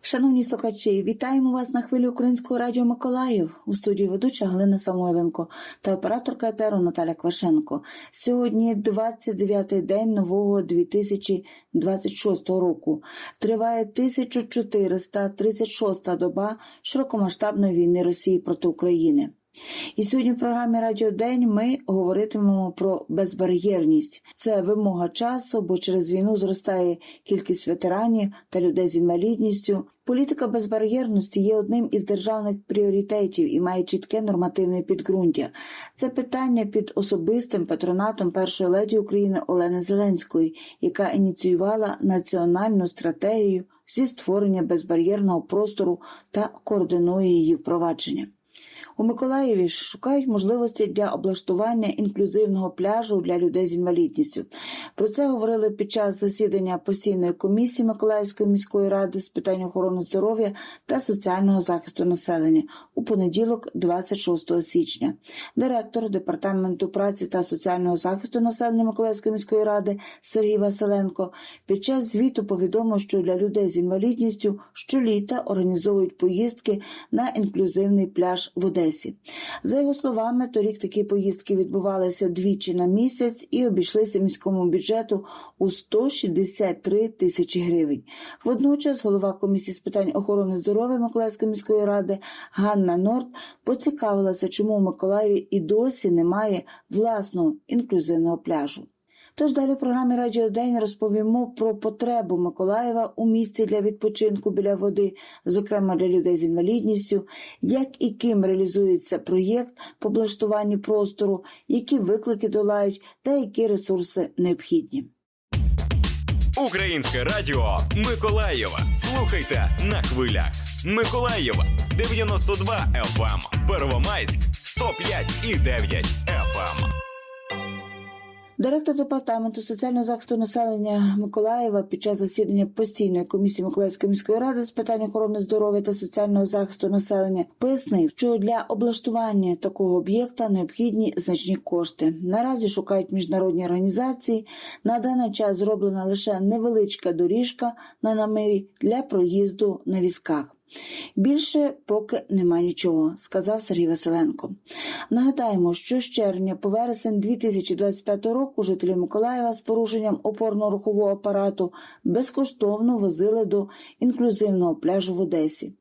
Шановні слухачі, вітаємо вас на хвилі Українського радіо Миколаїв у студії ведуча Галина Самойленко та операторка етеру Наталя Квашенко. Сьогодні 29-й день нового 2026 року. Триває 1436-та доба широкомасштабної війни Росії проти України. І сьогодні в програмі Радіо День ми говоритимемо про безбар'єрність. Це вимога часу, бо через війну зростає кількість ветеранів та людей з інвалідністю. Політика безбар'єрності є одним із державних пріоритетів і має чітке нормативне підґрунтя. Це питання під особистим патронатом першої леді України Олени Зеленської, яка ініціювала національну стратегію зі створення безбар'єрного простору та координує її впровадження. У Миколаєві шукають можливості для облаштування інклюзивного пляжу для людей з інвалідністю. Про це говорили під час засідання постійної комісії Миколаївської міської ради з питань охорони здоров'я та соціального захисту населення у понеділок, 26 січня. Директор департаменту праці та соціального захисту населення Миколаївської міської ради Сергій Василенко під час звіту повідомив, що для людей з інвалідністю щоліта організовують поїздки на інклюзивний пляж в Одесі. За його словами, торік такі поїздки відбувалися двічі на місяць і обійшлися міському бюджету у 163 тисячі гривень. Водночас голова комісії з питань охорони здоров'я Миколаївської міської ради Ганна Норд поцікавилася, чому у Миколаєві і досі немає власного інклюзивного пляжу. Тож далі в програмі Радіо День розповімо про потребу Миколаєва у місці для відпочинку біля води, зокрема для людей з інвалідністю, як і ким реалізується проєкт по облаштуванню простору, які виклики долають та які ресурси необхідні. Українське радіо Миколаєва. Слухайте на хвилях. Миколаєва 92 FM, Первомайськ 105 і 9 FM. Директор департаменту соціального захисту населення Миколаєва під час засідання постійної комісії Миколаївської міської ради з питань охорони здоров'я та соціального захисту населення пояснив, що для облаштування такого об'єкта необхідні значні кошти. Наразі шукають міжнародні організації. На даний час зроблена лише невеличка доріжка на намирі для проїзду на візках. Більше поки нема нічого, сказав Сергій Василенко. Нагадаємо, що з червня по вересень 2025 року жителі Миколаєва з порушенням опорно-рухового апарату безкоштовно возили до інклюзивного пляжу в Одесі.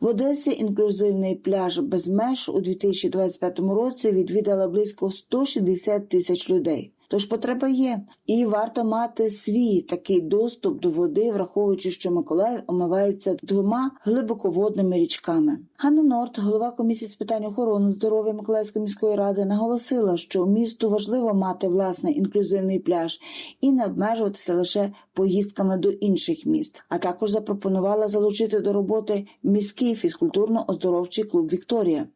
В Одесі інклюзивний пляж без меж у 2025 році відвідала близько 160 тисяч людей. Тож потреба є, і варто мати свій такий доступ до води, враховуючи, що Миколаїв омивається двома глибоководними річками. Ганна Норт, голова комісії з питань охорони здоров'я Миколаївської міської ради, наголосила, що місту важливо мати власний інклюзивний пляж і не обмежуватися лише поїздками до інших міст. А також запропонувала залучити до роботи міський фізкультурно-оздоровчий клуб Вікторія.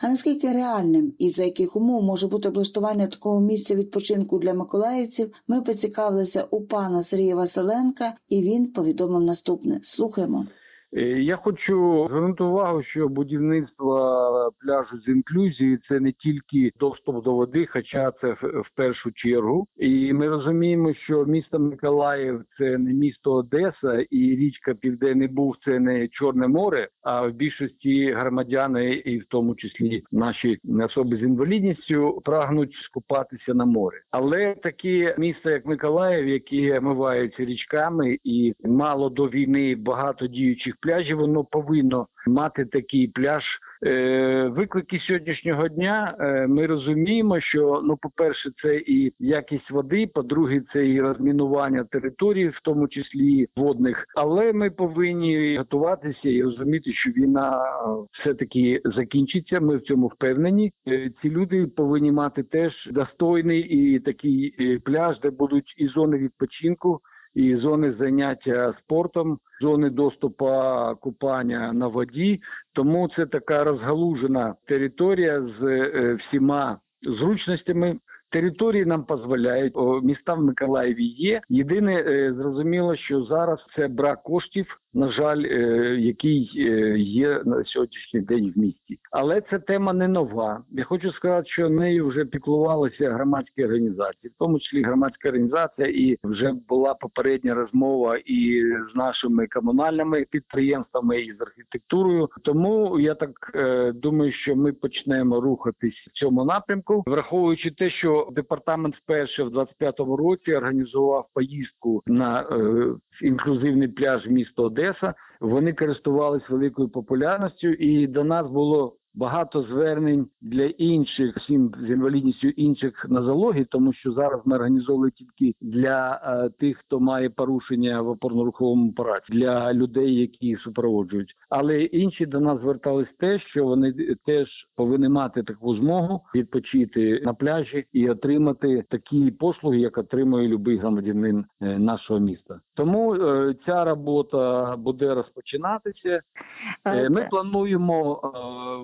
А наскільки реальним і за яких умов може бути облаштування такого місця відпочинку для миколаївців, ми поцікавилися у пана Сергія Василенка, і він повідомив наступне: слухаємо. Е, Я хочу звернути увагу, що будівництво пляжу з інклюзією це не тільки доступ до води, хоча це в першу чергу. І ми розуміємо, що місто Миколаїв це не місто Одеса, і річка Південний Буг це не Чорне море. А в більшості громадяни, і в тому числі наші особи з інвалідністю, прагнуть скупатися на море. Але такі міста, як Миколаїв, які омиваються річками, і мало до війни багато діючих пляжів, воно повинно мати такий пляж. Е, Виклики сьогоднішнього дня е, ми розуміємо, що ну, по-перше, це і якість води, по-друге, це і розмінування територій, в тому числі водних. Але ми повинні готуватися і розуміти, що війна все таки закінчиться. Ми в цьому впевнені. Е, Ці люди повинні мати теж достойний і такий пляж, де будуть і зони відпочинку і зони заняття спортом, зони доступу купання на воді. Тому це така розгалужена територія з е, всіма зручностями. Території нам дозволяють, міста в Миколаєві є. Єдине е, зрозуміло, що зараз це брак коштів, на жаль, е, який е, є на сьогоднішній день в місті. Але ця тема не нова. Я хочу сказати, що нею вже піклувалися громадські організації, в тому числі громадська організація, і вже була попередня розмова і з нашими комунальними підприємствами, і з архітектурою. Тому я так думаю, що ми почнемо рухатись в цьому напрямку, враховуючи те, що департамент вперше в 25-му році організував поїздку на е, інклюзивний пляж міста Одеса. Вони користувались великою популярністю, і до нас було багато звернень для інших всім з інвалідністю інших нозологій, тому що зараз ми організовували тільки для е, тих, хто має порушення в опорно-руховому апараті, для людей, які супроводжують. Але інші до нас звертались те, що вони теж повинні мати таку змогу відпочити на пляжі і отримати такі послуги, як отримує будь-який громадянин е, нашого міста. Тому е, ця робота буде розпочинатися. Е, Ми плануємо е,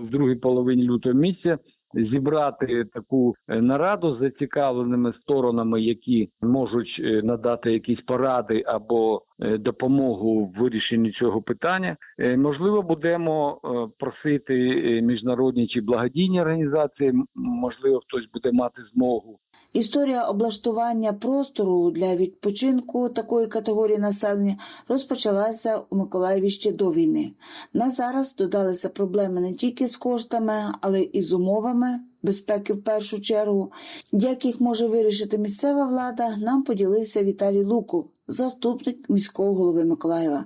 в другій половині лютого місяця зібрати таку е, нараду з зацікавленими сторонами, які можуть е, надати якісь поради або е, допомогу в вирішенні цього питання. Можливо, будемо просити міжнародні чи благодійні організації. Можливо, хтось буде мати змогу Історія облаштування простору для відпочинку такої категорії населення розпочалася у Миколаєві ще до війни. На зараз додалися проблеми не тільки з коштами, але і з умовами безпеки в першу чергу. Як їх може вирішити місцева влада, нам поділився Віталій Луков, заступник міського голови Миколаєва.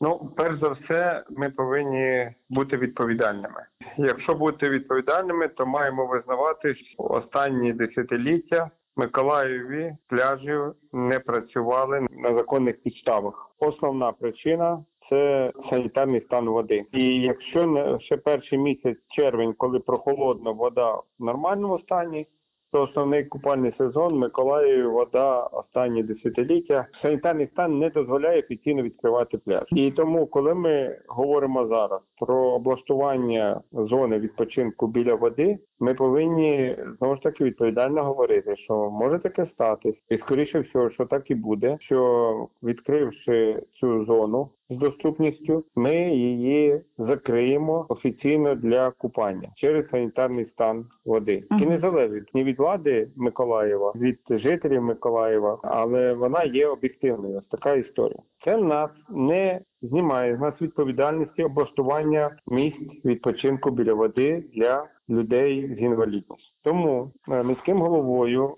Ну, перш за все, ми повинні бути відповідальними. Якщо бути відповідальними, то маємо визнавати, що останні десятиліття Миколаєві пляжі не працювали на законних підставах. Основна причина це санітарний стан води. І якщо ще перший місяць червень, коли прохолодна вода в нормальному стані, то основний купальний сезон в Миколаєві вода останні десятиліття. Санітарний стан не дозволяє офіційно відкривати пляж. І тому, коли ми говоримо зараз про облаштування зони відпочинку біля води, ми повинні знову ж таки відповідально говорити, що може таке статись, і скоріше всього, що так і буде. Що відкривши цю зону з доступністю, ми її закриємо офіційно для купання через санітарний стан води, і не залежить ні від влади Миколаєва, від жителів Миколаєва, але вона є об'єктивною. Ось така історія. Це нас не знімає з нас відповідальності облаштування місць відпочинку біля води для людей з інвалідністю. Тому е, міським головою е,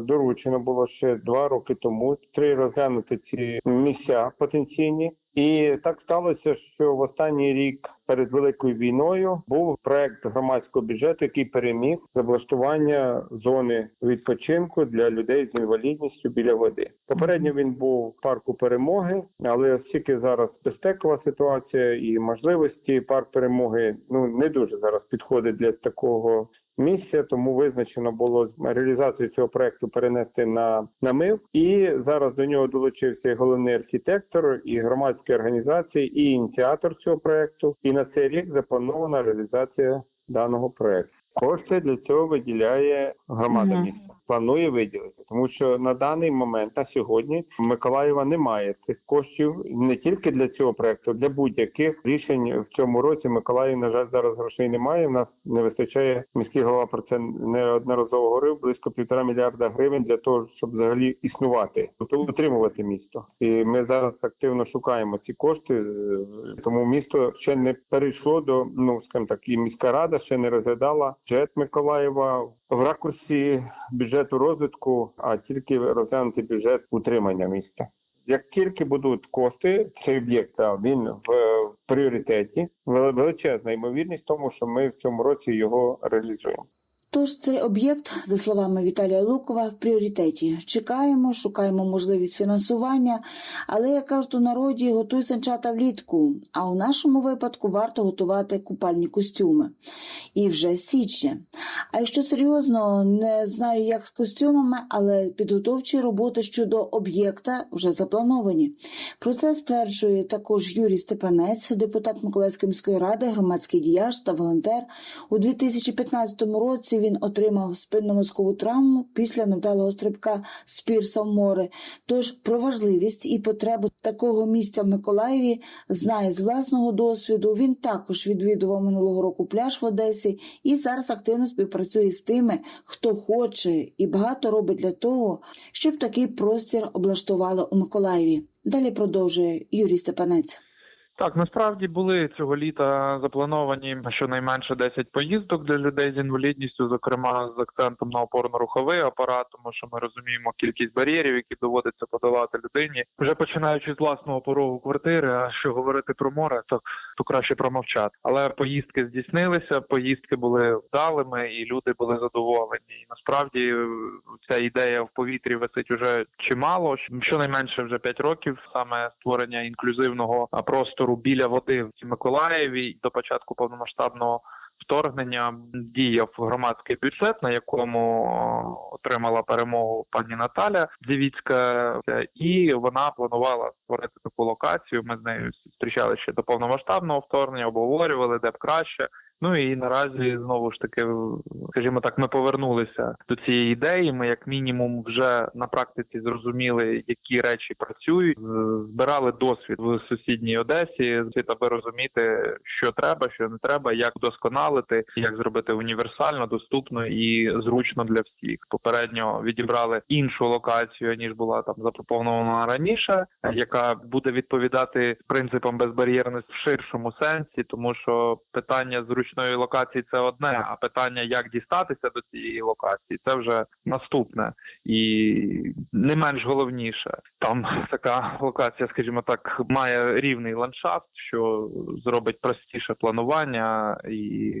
доручено було ще два роки тому три розглянути ці місця потенційні. І так сталося, що в останній рік перед великою війною був проект громадського бюджету, який переміг з облаштування зони відпочинку для людей з інвалідністю біля води. Попередньо він був в парку перемоги, але оскільки зараз безпекова ситуація і можливості парк перемоги ну не дуже зараз підходить для такого місця, тому визначено було реалізацію цього проекту перенести на, на МИВ. І зараз до нього долучився і головний архітектор, і громадські організації, і ініціатор цього проекту. І на цей рік запланована реалізація даного проекту. Кошти для цього виділяє громада Мгм. міста. Планує виділити, тому що на даний момент на сьогодні Миколаєва немає цих коштів не тільки для цього проекту, для будь-яких рішень в цьому році. Миколаїв, на жаль, зараз грошей немає. У нас не вистачає. Міський голова про це неодноразово говорив. Близько півтора мільярда гривень для того, щоб взагалі існувати, тобто утримувати місто. І ми зараз активно шукаємо ці кошти, е, тому місто ще не перейшло до ну скажімо так, і міська рада ще не розглядала бюджет Миколаєва в ракурсі бюджету розвитку, а тільки розглянути бюджет утримання міста. Як тільки будуть кошти, цей об'єкт він в, пріоритеті, величезна ймовірність тому, що ми в цьому році його реалізуємо. Тож цей об'єкт, за словами Віталія Лукова, в пріоритеті. Чекаємо, шукаємо можливість фінансування, але як кажуть у народі, готуй санчата влітку. А у нашому випадку варто готувати купальні костюми. І вже січня. А якщо серйозно, не знаю, як з костюмами, але підготовчі роботи щодо об'єкта вже заплановані. Про це стверджує також Юрій Степанець, депутат Миколаївської міської ради, громадський діяч та волонтер. У 2015 році він отримав спинномозкову травму після невдалого стрибка з пірса в море. Тож про важливість і потребу такого місця в Миколаєві знає з власного досвіду. Він також відвідував минулого року пляж в Одесі і зараз активно співпрацює з тими, хто хоче і багато робить для того, щоб такий простір облаштували у Миколаєві. Далі продовжує Юрій Степанець. Так, насправді були цього літа заплановані щонайменше 10 поїздок для людей з інвалідністю, зокрема з акцентом на опорно-руховий апарат, тому що ми розуміємо кількість бар'єрів, які доводиться подолати людині, вже починаючи з власного порогу квартири. А що говорити про море, то, то краще промовчати. Але поїздки здійснилися, поїздки були вдалими, і люди були задоволені. І насправді е, ця ідея в повітрі висить уже чимало. Щонайменше вже 5 років саме створення інклюзивного а, простору біля води в Миколаєві до початку повномасштабного вторгнення діяв громадський бюджет, на якому отримала перемогу пані Наталя Дівіцька, Е, і вона планувала створити таку локацію. Ми з нею зустрічалися ще до повномасштабного вторгнення, обговорювали де б краще. Ну і наразі знову ж таки, скажімо так, ми повернулися до цієї ідеї. Ми, як мінімум, вже на практиці зрозуміли, які речі працюють, збирали досвід в сусідній Одесі, аби розуміти, що треба, що не треба, як вдосконалити, як зробити універсально, доступно і зручно для всіх. Попередньо відібрали іншу локацію ніж була там запропонована раніше, яка буде відповідати принципам безбар'єрності в ширшому сенсі, тому що питання зручної локації це одне, а питання, як дістатися до цієї локації, це вже наступне і не менш головніше. Там така локація, скажімо так, має рівний ландшафт, що зробить простіше планування і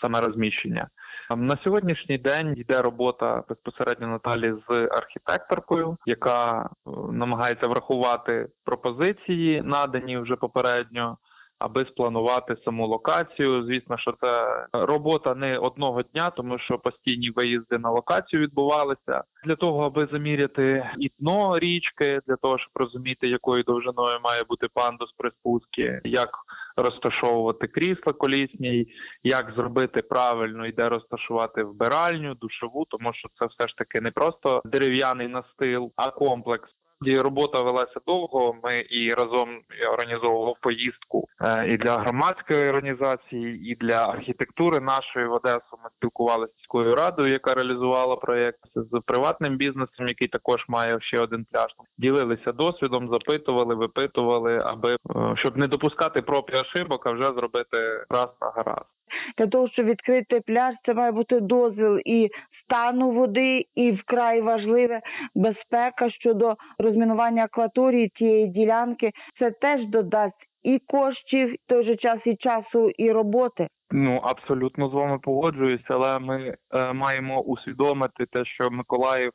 саме розміщення. На сьогоднішній день йде робота безпосередньо Наталі з архітекторкою, яка е, намагається врахувати пропозиції, надані вже попередньо, аби спланувати саму локацію. Звісно, що це робота не одного дня, тому що постійні виїзди на локацію відбувалися для того, аби заміряти і дно річки, для того, щоб розуміти, якою довжиною має бути пандус при спускі, як розташовувати крісла колісні, як зробити правильно і де розташувати вбиральню, душову, тому що це все ж таки не просто дерев'яний настил, а комплекс. Робота велася довго. Ми і разом я організовував поїздку е, і для громадської організації, і для архітектури нашої в Одесу. Ми спілкувалися з сільською радою, яка реалізувала проєкт з приватним бізнесом, який також має ще один пляж. Ділилися досвідом, запитували, випитували, аби е, щоб не допускати проб і ошибок, а вже зробити раз на гаразд. Для того, щоб відкрити пляж, це має бути дозвіл і стану води, і вкрай важливе безпека щодо розмінування акваторії цієї ділянки. Це теж додасть і коштів, в той же час і часу, і роботи. Ну абсолютно з вами погоджуюся, але ми е, маємо усвідомити те, що Миколаїв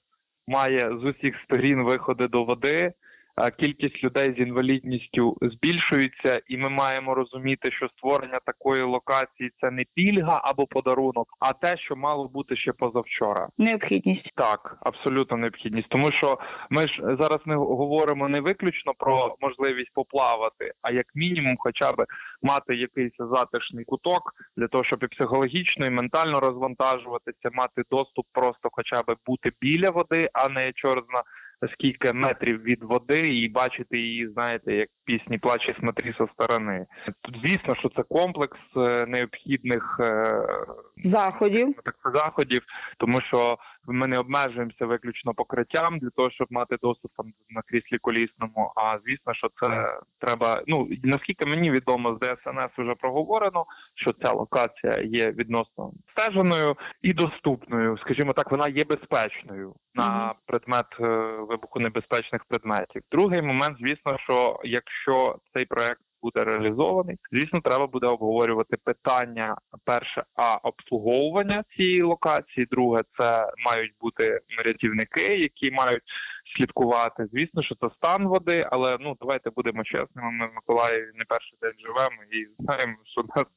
має з усіх сторін виходи до води. Кількість людей з інвалідністю збільшується, і ми маємо розуміти, що створення такої локації це не пільга або подарунок, а те, що мало бути ще позавчора. Необхідність. Так, абсолютно необхідність, тому що ми ж зараз не говоримо не виключно про можливість поплавати, а як мінімум, хоча б мати якийсь затишний куток для того, щоб і психологічно, і ментально розвантажуватися, мати доступ, просто хоча б бути біля води, а не чорна. Скільки метрів від води і бачити її, знаєте, як пісні плаче смотри со сторони. Тут звісно, що це комплекс е, необхідних е, Заходів. так заходів, тому що ми не обмежуємося виключно покриттям для того, щоб мати доступ там на кріслі колісному. А звісно, що це треба. Ну наскільки мені відомо, з ДСНС вже проговорено, що ця локація є відносно стеженою і доступною. Скажімо так, вона є безпечною на предмет е, вибухонебезпечних предметів. Другий момент, звісно, що якщо цей проект буде реалізований. Звісно, треба буде обговорювати питання перше, а обслуговування цієї локації. Друге, це мають бути рятівники, які мають слідкувати. Звісно, що це стан води, але ну давайте будемо чесними. Ми в Миколаєві не перший день живемо і знаємо, що нас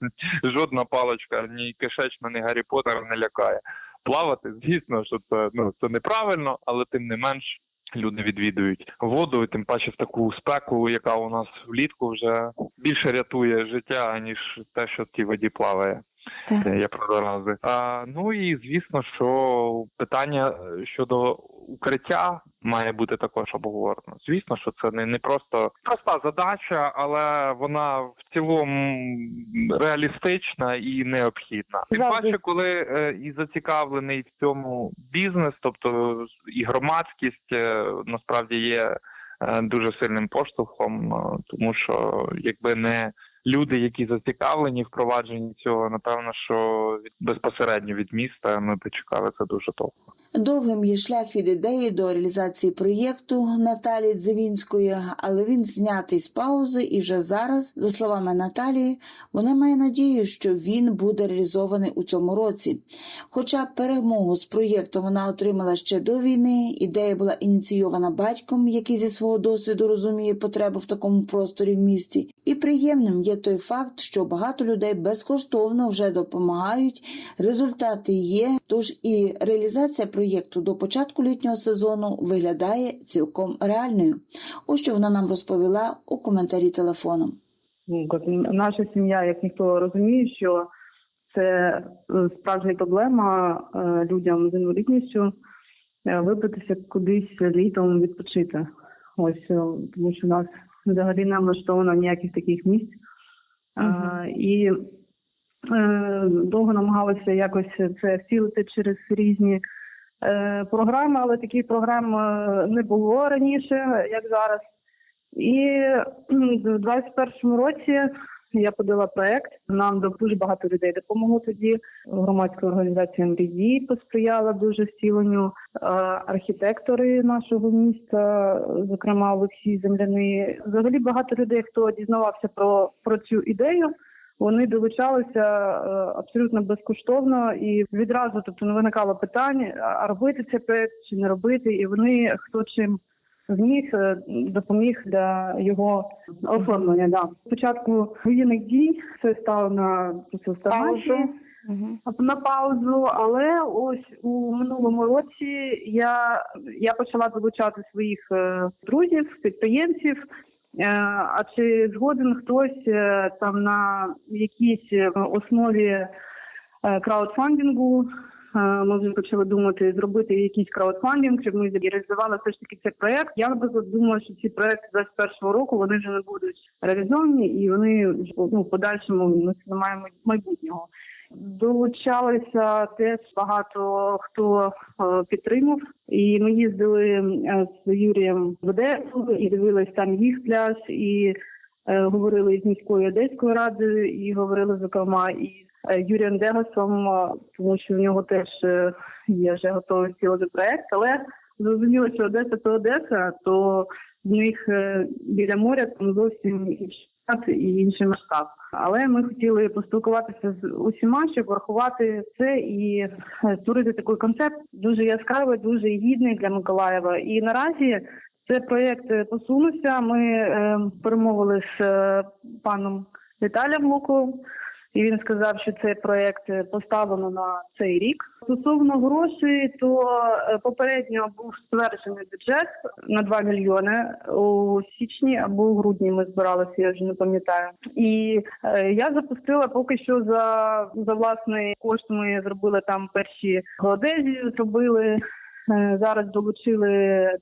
жодна паличка, ні кишечна, ні Гаррі Поттер не лякає. Плавати, звісно, що це ну це неправильно, але тим не менш люди відвідують воду, тим паче в таку спеку, яка у нас влітку вже більше рятує життя, ніж те, що в тій воді плаває. Так. Я про зарази. А, ну і звісно, що питання е, щодо укриття має бути також обговорено. Звісно, що це не, не просто проста задача, але вона в цілому реалістична і необхідна. Тим паче, коли е, і зацікавлений в цьому бізнес, тобто і громадськість е, насправді є е, дуже сильним поштовхом, е, тому що якби не люди, які зацікавлені впровадженні цього, напевно, що від безпосередньо від міста ми б це дуже довго. Довгим є шлях від ідеї до реалізації проєкту Наталії Дзивінської, але він знятий з паузи, і вже зараз, за словами Наталії, вона має надію, що він буде реалізований у цьому році. Хоча перемогу з проєктом вона отримала ще до війни, ідея була ініційована батьком, який зі свого досвіду розуміє потребу в такому просторі в місті. І приємним є той факт, що багато людей безкоштовно вже допомагають. Результати є. Тож і реалізація проєкту до початку літнього сезону виглядає цілком реальною. Ось що вона нам розповіла у коментарі телефоном. Наша сім'я, як ніхто розуміє, що це е, справжня проблема е, людям з інвалідністю е, вибратися кудись літом відпочити. Ось тому що у нас взагалі не влаштовано ніяких таких місць. Е, І е, довго намагалися якось це втілити через різні програми, але таких програм е, не було раніше, як зараз. І в 21-му році я подала проект. Нам дуже багато людей допомогло тоді. Громадська організація «Мрії» посприяла дуже втіленню. Е, Архітектори нашого міста, зокрема Олексій Земляний. Взагалі багато людей, хто дізнавався про, про цю ідею. Вони долучалися е, абсолютно безкоштовно і відразу, тобто не виникало питань, а робити цей проект чи не робити. І вони хто чим зміг е, допоміг для його оформлення. Да. Спочатку воєнних дій це стало на просто стагнацію, на паузу, але ось у минулому році я, я почала долучати своїх е, друзів, підприємців. Е, А чи згоден хтось е, там на якійсь е, основі краудфандингу Ми вже почали думати зробити якийсь краудфандинг, щоб ми реалізували все ж таки цей проект. Я наприклад думала, що ці проекти 21 року вони вже не будуть реалізовані, і вони ну в подальшому це не має майбутнього. Долучалися теж багато хто е, підтримав, і ми їздили е, з Юрієм в Одесу і дивились там їх пляж, і е, говорили з міською одеською радою, і говорили зокрема і з Юрієм Дегасом, тому що в нього теж є вже готовий цілий проект. Але зрозуміло, що Одеса то Одеса, то в них біля моря там зовсім час і інший масштаб. Але ми хотіли поспілкуватися з усіма, щоб врахувати це і е, створити такий концепт дуже яскравий, дуже гідний для Миколаєва. І наразі цей проєкт е, посунувся. Ми е, перемовили з паном Віталієм Луковим. І він сказав, що цей проект е, поставлено на цей рік. Стосовно грошей, то е, попередньо був стверджений бюджет на 2 мільйони у січні або у грудні. Ми збиралися, я вже не пам'ятаю. І е, я запустила поки що за, за власний кошт. Ми зробили там перші геодезії, зробили. Е, Зараз долучили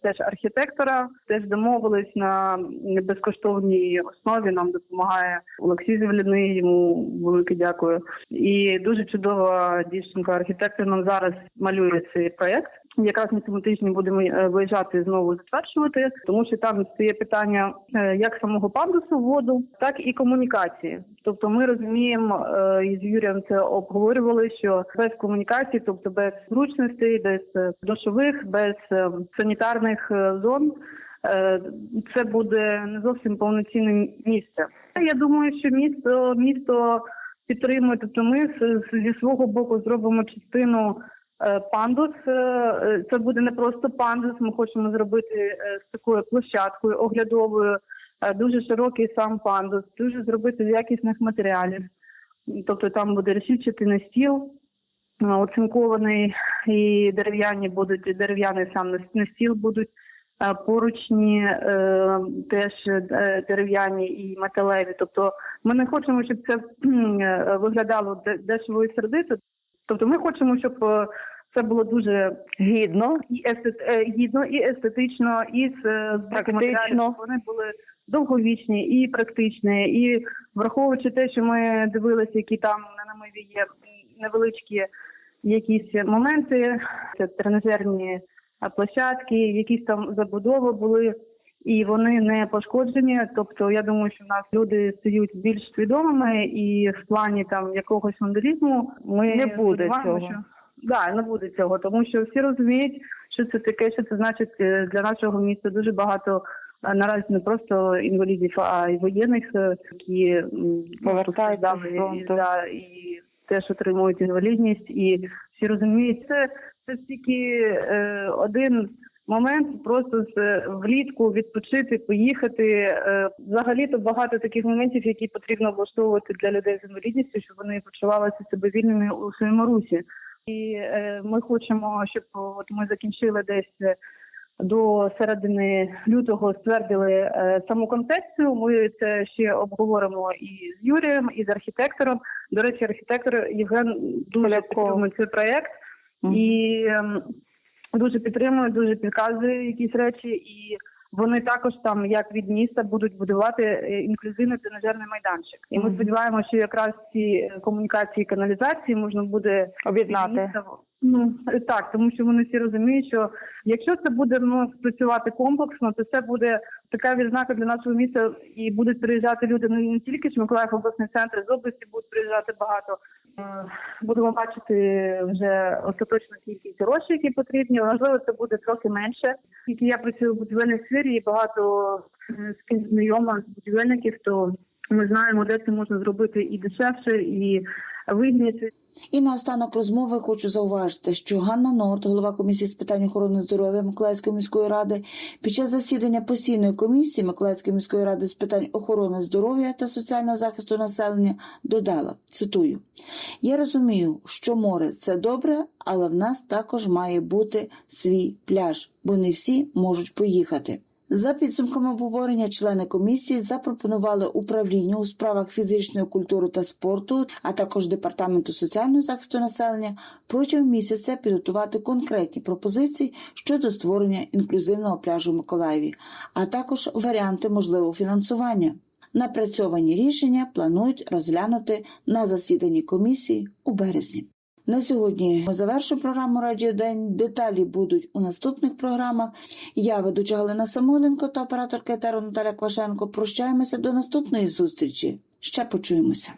теж архітектора, теж домовились на безкоштовній основі. Нам допомагає Олексій Земляний, йому велике дякую. І дуже чудова дівчинка архітектор нам зараз малює цей проект. Якраз на цьому тижні будемо е, виїжджати знову затверджувати, тому що там стає питання е, як самого пандусу воду, так і комунікації. Тобто, ми розуміємо е, і з Юрієм це обговорювали, що без комунікації, тобто без зручностей, без душових, без санітарних зон. Це буде не зовсім повноцінне місце. Я думаю, що місто місто підтримує. Тобто, ми зі свого боку зробимо частину пандус. Е, е, Це буде не просто пандус. Ми хочемо зробити е, з такою площадкою оглядовою, е, дуже широкий сам пандус, дуже зробити з якісних матеріалів. Тобто там буде решітчатий настіл, е, оцинкований, і дерев'яні будуть дерев'яний сам нас- настіл будуть е, поручні е, теж е, дерев'яні і металеві. Тобто ми не хочемо, щоб це е, виглядало де- дешево і сердито. Тобто ми хочемо, щоб е, це було дуже Гідно. і естет, е, гідно, і естетично, і з, е, матеріалів, Практично. вони були довговічні і практичні. І враховуючи те, що ми дивилися, які там на намиві є невеличкі якісь моменти, це тренажерні площадки, якісь там забудови були. І вони не пошкоджені. Тобто, я думаю, що в нас люди стають більш свідомими, і в плані там якогось вандалізму ми Не буде цього. Що... Да, не буде цього, тому що всі розуміють, що це таке, що це значить е, для нашого міста дуже багато наразі не просто інвалідів, а й воєнних, е, які постраждали, фронту. і, да, і теж отримують інвалідність, і всі розуміють, це, це тільки е, один момент просто з влітку відпочити, поїхати. Е, взагалі-то багато таких моментів, які потрібно облаштовувати для людей з інвалідністю, щоб вони почувалися себе вільними у своєму русі. І е, ми хочемо, щоб от ми закінчили десь е, до середини лютого, ствердили е, саму концепцію. Ми це ще обговоримо і з Юрієм, і з архітектором. До речі, архітектор Євген дуже підтримує цей проект Мгм. і ем, дуже підтримує, дуже підказує якісь речі. І вони також там, як від міста, будуть будувати е, інклюзивний тренажерний майданчик. І ми сподіваємося, що якраз ці е, комунікації, каналізації можна буде Об'єднати. Ну е, так, тому що вони всі розуміють, що якщо це буде ну, спрацювати комплексно, то це буде така відзнака для нашого міста, і будуть приїжджати люди не, не тільки з Миколаїв обласний центр, з області будуть приїжджати багато. Е, Будемо бачити вже остаточну кількість грошей, які потрібні. Можливо, це буде трохи менше. Тільки я працюю в будівельній сфері і багато е, з ким знайома з будівельників, то ми знаємо, де це можна зробити і дешевше, і вигідніше. І наостанок розмови хочу зауважити, що Ганна Норд, голова комісії з питань охорони здоров'я Миколаївської міської ради, під час засідання постійної комісії Миколаївської міської ради з питань охорони здоров'я та соціального захисту населення додала цитую: Я розумію, що море це добре, але в нас також має бути свій пляж, бо не всі можуть поїхати. За підсумками обговорення, члени комісії запропонували управлінню у справах фізичної культури та спорту, а також департаменту соціального захисту населення протягом місяця підготувати конкретні пропозиції щодо створення інклюзивного пляжу в Миколаєві, а також варіанти можливого фінансування. Напрацьовані рішення планують розглянути на засіданні комісії у березні. На сьогодні ми завершимо програму Радіо День. Деталі будуть у наступних програмах. Я ведуча Галина Самойленко та операторка етеру Наталя Квашенко. Прощаємося до наступної зустрічі. Ще почуємося.